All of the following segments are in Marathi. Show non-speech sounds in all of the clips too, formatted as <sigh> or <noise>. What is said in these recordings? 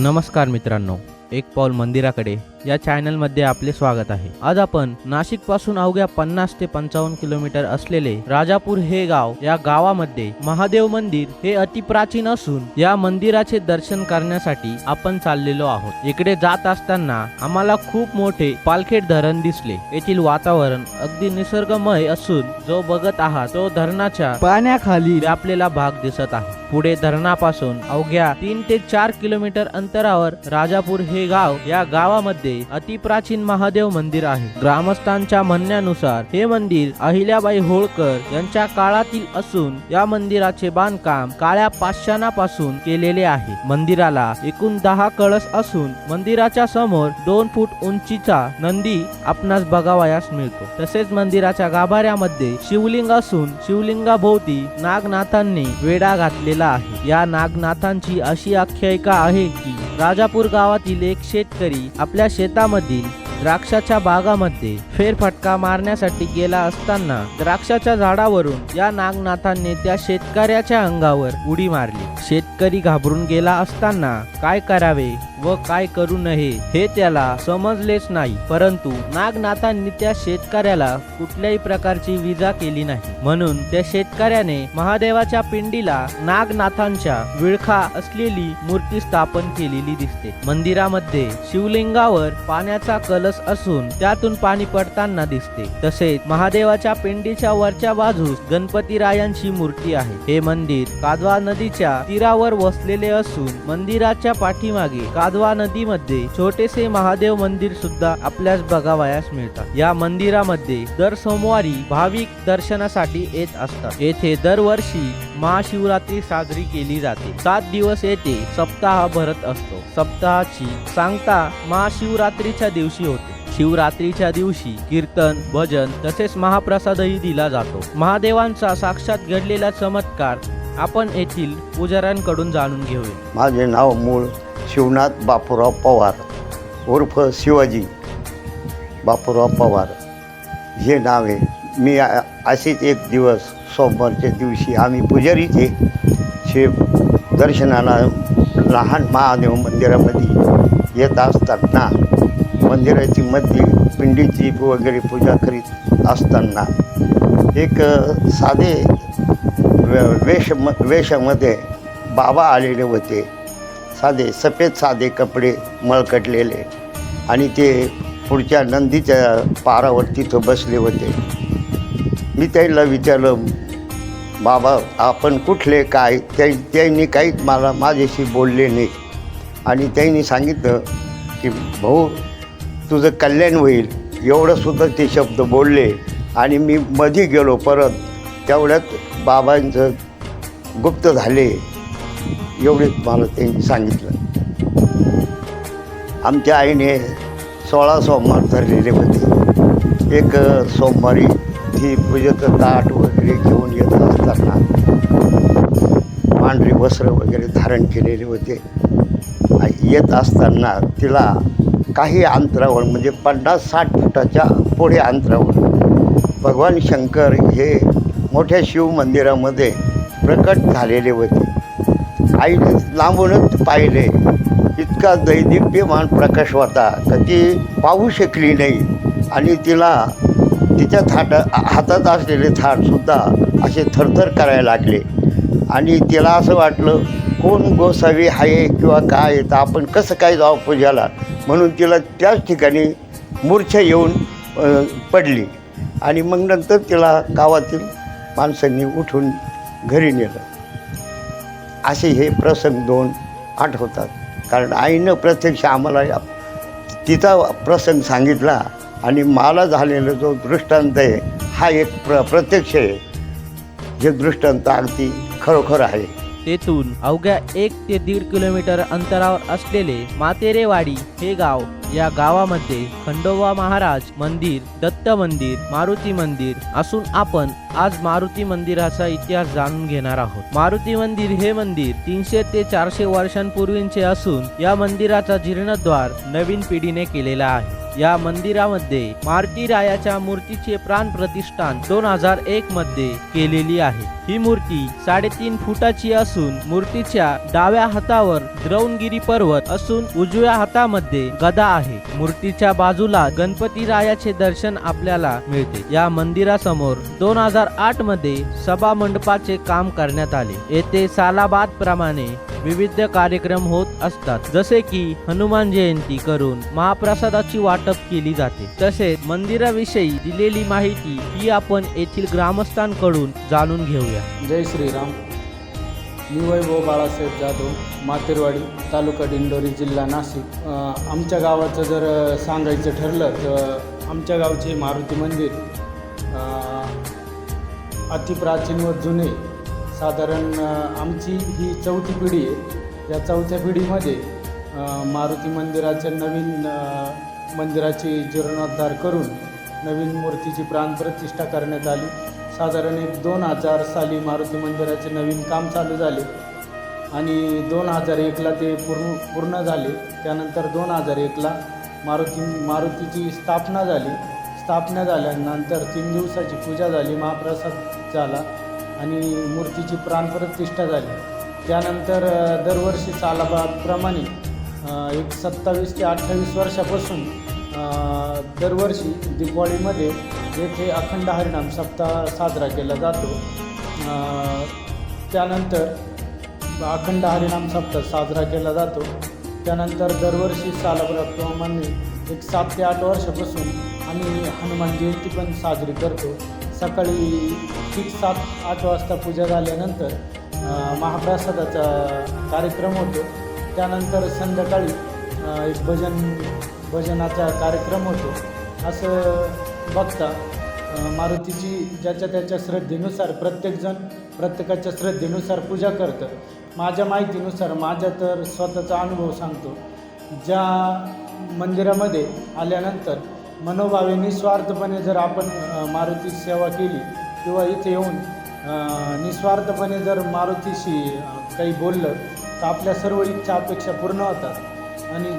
नमस्कार मित्रांनो एक पाऊल मंदिराकडे या चॅनलमध्ये आपले स्वागत आहे. आज आपण नाशिकपासून अवघ्या पन्नास ते पंचावन्न किलोमीटर असलेले राजापूर हे गाव या गावामध्ये महादेव मंदिर हे अतिप्राचीन असून या मंदिराचे दर्शन करण्यासाठी आपण चाललेलो आहोत. इकडे जात असताना आम्हाला खूप मोठे पालखेड धरण दिसले. येथील वातावरण अगदी निसर्गमय असून जो बघत आहात तो धरणाच्या पाण्याखाली व्यापलेला भाग दिसत आहे. पुढे धरणापासून अवघ्या तीन ते चार किलोमीटर अंतरावर राजापूर हे गाव या गावामध्ये अतिप्राचीन महादेव मंदिर आहे. ग्रामस्थांच्या म्हणण्यानुसार हे मंदिर अहिल्याबाई होळकर यांच्या काळातील असून या मंदिराचे बांधकाम काळ्या पाषाणापासून केलेले आहे. मंदिराला एकूण दहा कळस असून मंदिराच्या समोर दोन फूट उंचीचा नंदी आपणास बघावयास मिळतो. तसेच मंदिराच्या गाभाऱ्यामध्ये शिवलिंग असून शिवलिंगाभोवती नागनाथांनी वेढा घातलेला आहे. या नागनाथांची अशी आख्यायिका आहे की राजापूर गावातील एक शेतकरी आपल्या शेतामधील द्राक्षाच्या बागामध्ये फेरफटका मारण्यासाठी गेला असताना द्राक्षाच्या झाडावरून या नागनाथांनी त्या शेतकऱ्याच्या अंगावर उडी मारली. शेतकरी घाबरून गेला असताना काय करावे? व काय करू नये हे त्याला समजलेच नाही. परंतु नागनाथांनी त्या शेतकऱ्याला कुठल्याही प्रकारची विजा केली नाही. म्हणून त्या शेतकऱ्याने महादेवाच्या पिंडीला नागनाथांच्या विळखा असलेली मूर्ती स्थापन केलेली दिसते. मंदिरामध्ये शिवलिंगावर पाण्याचा कलश असून त्यातून पाणी पडताना दिसते. तसेच महादेवाच्या पिंडीच्या वरच्या बाजूस गणपतीरायांची मूर्ती आहे. हे मंदिर कादवा नदीच्या तीरावर वसलेले असून मंदिराच्या पाठीमागे कादवा नदीमध्ये छोटेसे महादेव मंदिर सुद्धा आपल्यास बघावयास मिळतात. या मंदिरामध्ये दर सोमवारी भाविक दर्शनासाठी येत असतात. येथे दरवर्षी महाशिवरात्री साजरी केली जाते. सात दिवस येथे सप्ताह भरत असतो. सप्ताहाची सांगता महाशिवरात्रीच्या दिवशी होते. शिवरात्रीच्या दिवशी कीर्तन भजन तसेच महाप्रसादही दिला जातो. महादेवांचा साक्षात घडलेला चमत्कार आपण येथील पुजाऱ्यांकडून जाणून घेऊया. माझे नाव मूळ शिवनाथ बापूराव पवार उर्फ शिवाजी बापूराव पवार. हे नाव आहे. मी आ- असेच एक दिवस सोमवारच्या दिवशी आम्ही पुजारीचे शिव दर्शनाला लहान महादेव मंदिरामध्ये येत असताना मंदिराची मध्ये पिंडीची वगैरे पूजा करीत असताना एक साधे वे- वेश म वेशामध्ये बाबा आलेले होते. साधे सफेद साधे कपडे मळकटलेले आणि ते पुढच्या नंदीच्या पारावर तिथं बसले होते. मी त्यांना विचारलं बाबा आपण कुठले काय? त्या त्यांनी काहीच मला माझ्याशी बोलले नाही. आणि त्यांनी सांगितलं की भाऊ तुझं कल्याण होईल. एवढंसुद्धा ते शब्द बोलले आणि मी मध्ये गेलो परत. तेवढ्यात बाबांचं गुप्त झाले. एवढेच मला त्यांनी सांगितलं. आमच्या आईने सोळा सोमवार धरलेले होते. एक सोमवारी ती पूजेचं ताट वगैरे घेऊन येत असताना पांढरे वस्त्र वगैरे धारण केलेले होते. येत असताना तिला काही अंतरावर म्हणजे पन्नास साठ फुटाच्या पुढे अंतरावर भगवान शंकर हे मोठ्या शिव मंदिरामध्ये प्रकट झालेले होते. आईने लांबूनच पाहिले. इतका दैदिप्यमान प्रकाश होता का ती पाहू शकली नाही. आणि तिला तिच्या थाट हातात असलेले थाटसुद्धा असे थरथर करायला लागले. आणि तिला असं वाटलं कोण गोसावी आहे किंवा काय? आहे, तर आपण कसं काय जाऊ पूजाला म्हणून तिला त्याच ठिकाणी मूर्छा येऊन पडली. आणि मग नंतर तिला गावातील माणसांनी उठून घरी नेलं. असे हे प्रसंग दोन आठवतात. कारण आईनं प्रत्यक्ष आम्हाला तिचा प्रसंग सांगितला आणि मला झालेला जो दृष्टांत आहे हा एक प्र प्रत्यक्ष आहे. जे दृष्टांत अगदी खरोखर आहे. तेथून अवघ्या एक ते दीड किलोमीटर अंतरावर असलेले मातेरेवाडी हे गाव या गावामध्ये खंडोबा महाराज मंदिर दत्त मंदिर मारुती मंदिर असून आपण आज मारुती मंदिराचा इतिहास जाणून घेणार आहोत. मारुती मंदिर हे मंदिर तीनशे ते चारशे वर्षांपूर्वींचे असून या मंदिराचा जीर्णोद्धार नवीन पिढीने केलेला आहे. या मंदिरामध्ये मारुती रायाच्या मूर्तीचे प्राण प्रतिष्ठान दोन हजार एक मध्ये केलेली आहे. ही मूर्ती साडेतीन फुटाची असून मूर्तीच्या डाव्या हातावर द्रौणगिरी पर्वत असून उजव्या हातामध्ये गदा आहे. मूर्तीच्या बाजूला गणपती रायाचे दर्शन आपल्याला मिळते. या मंदिरासमोर दोन हजार आठमध्ये सभा मंडपाचे काम करण्यात आले. येथे सालाबाद प्रमाणे विविध कार्यक्रम होत असतात. जसे की हनुमान जयंती करून महाप्रसादाची वाटप केली जाते. तसेच मंदिराविषयी दिलेली माहिती ही आपण येथील ग्रामस्थांकडून जाणून घेऊया. जय श्रीराम. मी वैभव बाळासाहेब जाधव मातेरवाडी तालुका दिंडोरी जिल्हा नाशिक. आमच्या गावाचं जर सांगायचं ठरलं तर आमच्या गावचे मारुती मंदिर अतिप्राचीन व जुने साधारण आमची ही चौथी पिढी आहे. या चौथ्या पिढीमध्ये मारुती मंदिराच्या नवीन मंदिराची जीर्णोद्धार करून नवीन मूर्तीची प्राणप्रतिष्ठा करण्यात आली. साधारण एक दोन हजार साली मारुती मंदिराचे नवीन काम चालू झाले आणि दोन हजार एकला ते पूर्ण पूर्ण झाले. त्यानंतर दोन हजार एकला मारुती मारुतीची स्थापना झाली. स्थापना झाल्यानंतर तीन दिवसाची पूजा झाली महाप्रसाद झाला. आणि मूर्तीची प्राणप्रतिष्ठा झाली. त्यानंतर दरवर्षी सालाबादप्रमाणे एक सत्तावीस ते अठ्ठावीस वर्षापासून दरवर्षी दिवाळीमध्ये येथे अखंड हरिणाम सप्ताह साजरा केला जातो. त्यानंतर अखंड हरिणाम सप्ताह साजरा केला जातो. त्यानंतर दरवर्षी सालाप्रमाणे एक सात ते आठ वर्षापासून आम्ही हनुमान जयंती पण साजरी करतो. सकाळी ठीक सात आठ वाजता पूजा झाल्यानंतर महाप्रसादाचा कार्यक्रम होतो. त्यानंतर संध्याकाळी एक भजन भजनाचा कार्यक्रम होतो. असं बघता मारुतीची ज्याच्या त्याच्या श्रद्धेनुसार प्रत्येकजण प्रत्येकाच्या श्रद्धेनुसार पूजा करतं. माझ्या माहितीनुसार माझ्या तर स्वतःचा अनुभव सांगतो. ज्या मंदिरामध्ये आल्यानंतर मनोभावे निस्वार्थपणे जर आपण मारुतीची मारुती सेवा केली किंवा इथे येऊन निस्वार्थपणे जर मारुतीशी काही बोललं तर आपल्या सर्व इच्छा अपेक्षा पूर्ण होतात. आणि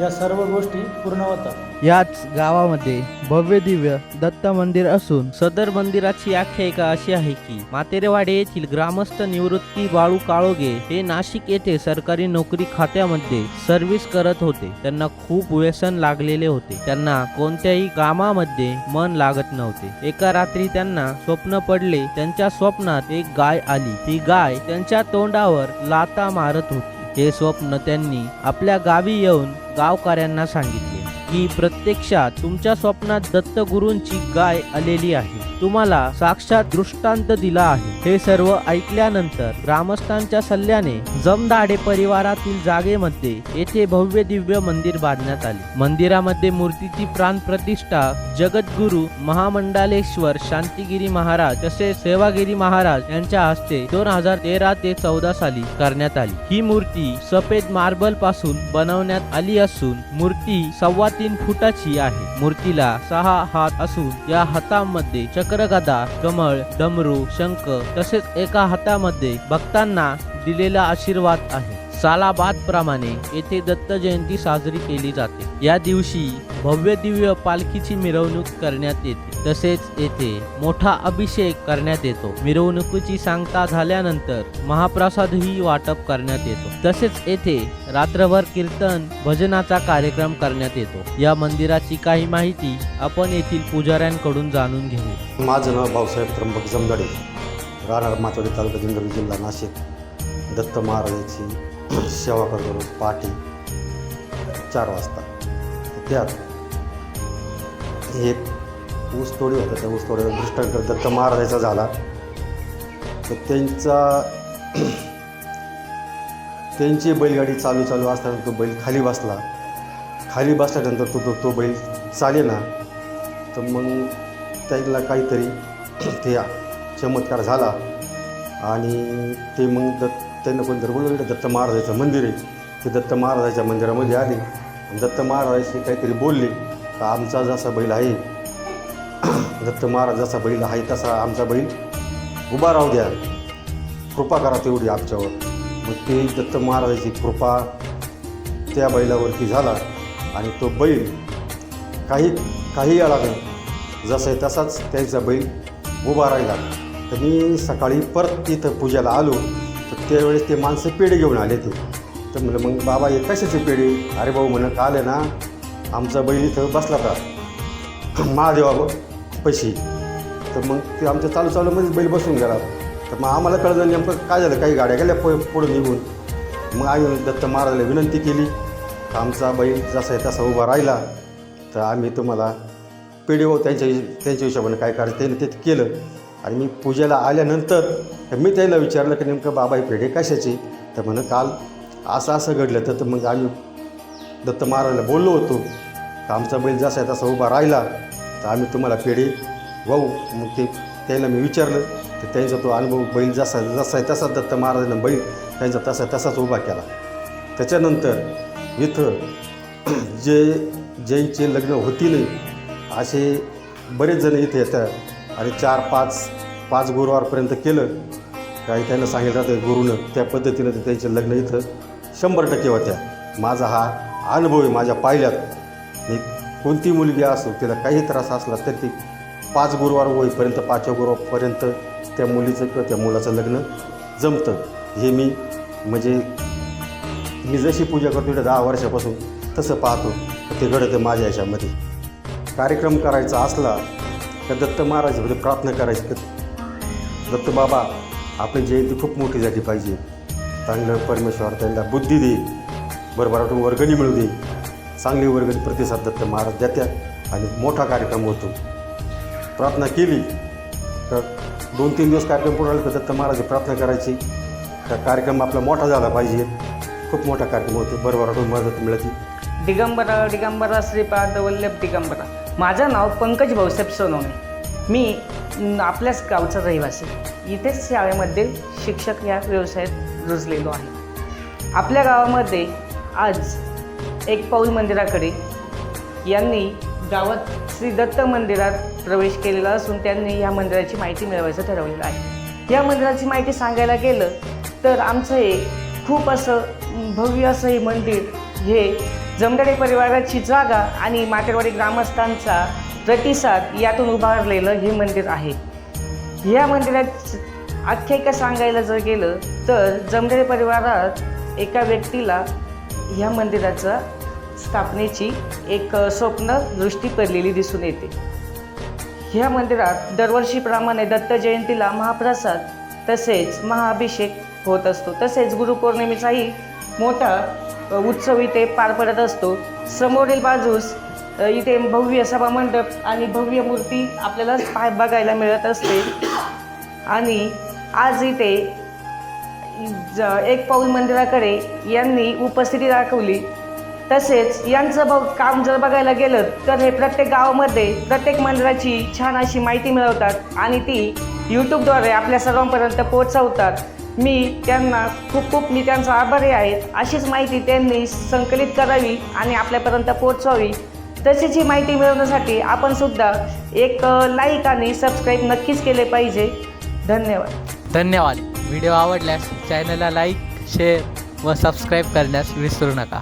या सर्व गोष्टी पूर्ण होतात. याच गावामध्ये भव्य दिव्य दत्त मंदिर असून सदर मंदिराची आख्यायिका अशी आहे की मातेरेवाडे येथील ग्रामस्थ निवृत्ती बाळू काळोगे हे नाशिक येथे सरकारी नोकरी खात्यामध्ये सर्व्हिस करत होते. त्यांना खूप व्यसन लागलेले होते. त्यांना कोणत्याही कामामध्ये मन लागत नव्हते. एका रात्री त्यांना स्वप्न पडले त्यांच्या स्वप्नात एक गाय आली. ती गाय त्यांच्या तोंडावर लाता मारत होती. हे स्वप्न त्यांनी आपल्या गावी येऊन गावकऱ्यांना सांगितले. ही प्रत्यक्षात तुमच्या स्वप्नात दत्तगुरूंची गाय आलेली आहे. तुम्हाला साक्षात दृष्टांत दिला आहे. हे सर्व ऐकल्यानंतर ग्रामस्थांच्या सल्ल्याने जमदाडे परिवारातील जागेमध्ये येथे भव्य दिव्य मंदिर बांधण्यात आले. मंदिरामध्ये मूर्तीची प्राण प्रतिष्ठा जगद्गुरु महामंडालेश्वर शांतिगिरी महाराज तसेच सेवागिरी महाराज यांच्या हस्ते दोन हजार तेरा ते चौदा साली करण्यात आली. ही मूर्ती सफेद मार्बलपासून बनवण्यात आली असून मूर्ती सव्वा तीन फुटाची आहे. मूर्तीला सहा हात असून या हातामध्ये चक्रगदा कमळ डमरू शंख तसेच एका हातामध्ये भक्तांना दिलेला आशीर्वाद आहे. सालाबाद प्रमाणे येथे दत्त जयंती साजरी केली जाते. या दिवशी भव्य दिव्य पालखीची मिरवणूक करण्यात येते. तसेच येथे मोठा अभिषेक करण्यात येतो. मिरवणुकीची सांगता झाल्यानंतर महाप्रसादही वाटप करण्यात येतो. तसेच येथे रात्रभर कीर्तन भजनाचा कार्यक्रम करण्यात येतो. या मंदिराची काही माहिती आपण येथील पुजाऱ्यांकडून जाणून घेऊ. माझं नाव भाऊसाहेब त्र्यंबक जमदाडे. राहणार मातोडी तालुका जिंदगी जिल्हा नाशिक. दत्त महाराजाची सेवा करतो पहाटे चार वाजता. त्यात एक ऊसतोडी होता त्या ऊसतोडीवर दृष्टांत दत्त महाराजाचा झाला. तर त्यांचा त्यांची बैलगाडी चालू चालू असताना तो बैल खाली बसला. खाली बसल्यानंतर तो तो तो बैल चाले ना तर मग त्याला काहीतरी <clears throat> ते चमत्कार झाला. आणि ते मग दत्त त्यांना कोणतरी बोलवलं दत्त महाराजाचं मंदिर आहे. ते दत्त महाराजाच्या मंदिरामध्ये आले. दत्त महाराजाशी काहीतरी बोलले का आमचा जसा बैल आहे दत्त महाराज जसा बैल आहे तसा आमचा बैल उभा राहू द्या. कृपा करा तेवढी आमच्यावर. मग ते दत्त महाराजाची कृपा त्या बैलावरती झाला आणि तो बैल काही काही आला नाही जसं आहे तसाच त्यांचा बैल उभा राहिला. तर मी सकाळी परत तिथं पूजाला आलो तर त्यावेळेस ते माणसं पेढे घेऊन आले ते. तर म्हणलं मग बाबा हे कशाचे पेढे? अरे भाऊ म्हणत का आले ना आमचा बैल इथं बसला का महादेवा पैसे. तर मग ते आमच्या चालू चालूमध्येच बैल बसून गेला. तर मग आम्हाला कळलं नेमकं काय झालं काही गाड्या गेल्या प पुढं निघून. मग आम्ही दत्त महाराजाला विनंती केली तर आमचा बैल जसा आहे तसा उभा राहिला. तर आम्ही तुम्हाला पिढीवर त्यांच्या त्यांच्या हिशोबाने काय करायचं त्यांनी ते केलं. आणि मी पूजेला आल्यानंतर मी त्याला विचारलं की नेमकं बाबा हे पेढे कशाचे? तर म्हणून काल असं असं घडलं तर तर मग आम्ही दत्त महाराजाला बोललो होतो का आमचा बैल जसा आहे तसा उभा राहिला. तर आम्ही तुम्हाला पेढे वाहू मग ते त्यांना मी विचारलं तर त्यांचा तो अनुभव बैल जसा जसा आहे तसा दत्त महाराजांना बैल त्यांचा तसा तसाच उभा केला. त्याच्यानंतर इथं <clears throat> जे ज्यांचे लग्न होती नाही असे बरेच जण इथे येतात. आणि चार पाच पाच गुरुवारपर्यंत केलं. काही त्यांना सांगितलं जातं गुरुनं त्या पद्धतीनं ते त्यांचे लग्न इथं शंभर टक्के होत्या. माझा हा अनुभव आहे माझ्या पाहिल्यात. मी कोणती मुलगी असो तिला काही त्रास असला तर ती पाच गुरुवार होईपर्यंत पाचव्या गुरुवारपर्यंत त्या मुलीचं किंवा त्या मुलाचं लग्न जमतं. हे मी म्हणजे मी जशी पूजा करतो इथे दहा वर्षापासून तसं पाहतो. ते घडतं माझ्या याच्यामध्ये. कार्यक्रम करायचा असला तर दत्त महाराजामध्ये प्रार्थना करायची दत्त बाबा आपली जयंती खूप मोठी झाली पाहिजे. चांगलं परमेश्वर त्यांना बुद्धी दे. बरोबर वर्गणी मिळू दे. चांगली वर्ग प्रतिसाद दत्त महाराज देत्या आणि मोठा कार्यक्रम होतो. प्रार्थना केली तर दोन तीन दिवस कार्यक्रम पूर्ण झाला तर दत्त महाराज प्रार्थना करायची. तर कार्यक्रम आपला मोठा झाला पाहिजे. खूप मोठा कार्यक्रम होतो. बरोबर मदत मिळते. दिगंबरा दिगंबरा श्रीपाद वल्लभ दिगंबरा. माझं नाव पंकज भाऊसाहेब सोनवणे. मी आपल्याच गावचा रहिवासी. इथेच शाळेमध्ये शिक्षक या व्यवसायात रुजलेलो आहे. आपल्या गावामध्ये आज एक पाऊल मंदिराकडे. यांनी गावात श्री दत्त मंदिरात प्रवेश केलेला असून त्यांनी या मंदिराची माहिती मिळवायचं ठरवलेलं आहे. या मंदिराची माहिती सांगायला गेलं तर आमचं हे खूप असं भव्य असं हे मंदिर हे जमदाडे परिवाराची जागा आणि माटेवाडी ग्रामस्थांचा प्रतिसाद यातून उभारलेलं हे मंदिर आहे. या मंदिरात आख्यायिका सांगायला जर गेलं तर जमदाडे परिवारात एका व्यक्तीला ह्या मंदिराचा स्थापनेची एक स्वप्न दृष्टी पडलेली दिसून येते. ह्या मंदिरात दरवर्षीप्रमाणे दत्त जयंतीला महाप्रसाद तसेच महाअभिषेक होत असतो. तसेच गुरुपौर्णिमेचाही मोठा उत्सव इथे पार पडत असतो. समोरील बाजूस इथे भव्य सभामंडप आणि भव्य मूर्ती आपल्याला पाय बघायला मिळत असते. आणि आज इथे ज- एक पाऊल मंदिराकडे यांनी उपस्थिती दाखवली. तसेच यांचं बघ काम जर बघायला गेलं तर हे प्रत्येक गावामध्ये प्रत्येक मंदिराची छान अशी माहिती मिळवतात आणि ती यूट्यूबद्वारे आपल्या सर्वांपर्यंत पोहोचवतात. मी त्यांना खूप खूप मी त्यांचा आभारी आहे. अशीच माहिती त्यांनी संकलित करावी आणि आपल्यापर्यंत पोहोचवावी. तशीच ही माहिती मिळवण्यासाठी आपण सुद्धा एक लाईक आणि सबस्क्राईब नक्कीच केले पाहिजे. धन्यवाद. धन्यवाद. व्हिडिओ आवडल्यास चॅनलला लाईक शेअर व सबस्क्राईब करण्यास विसरू नका.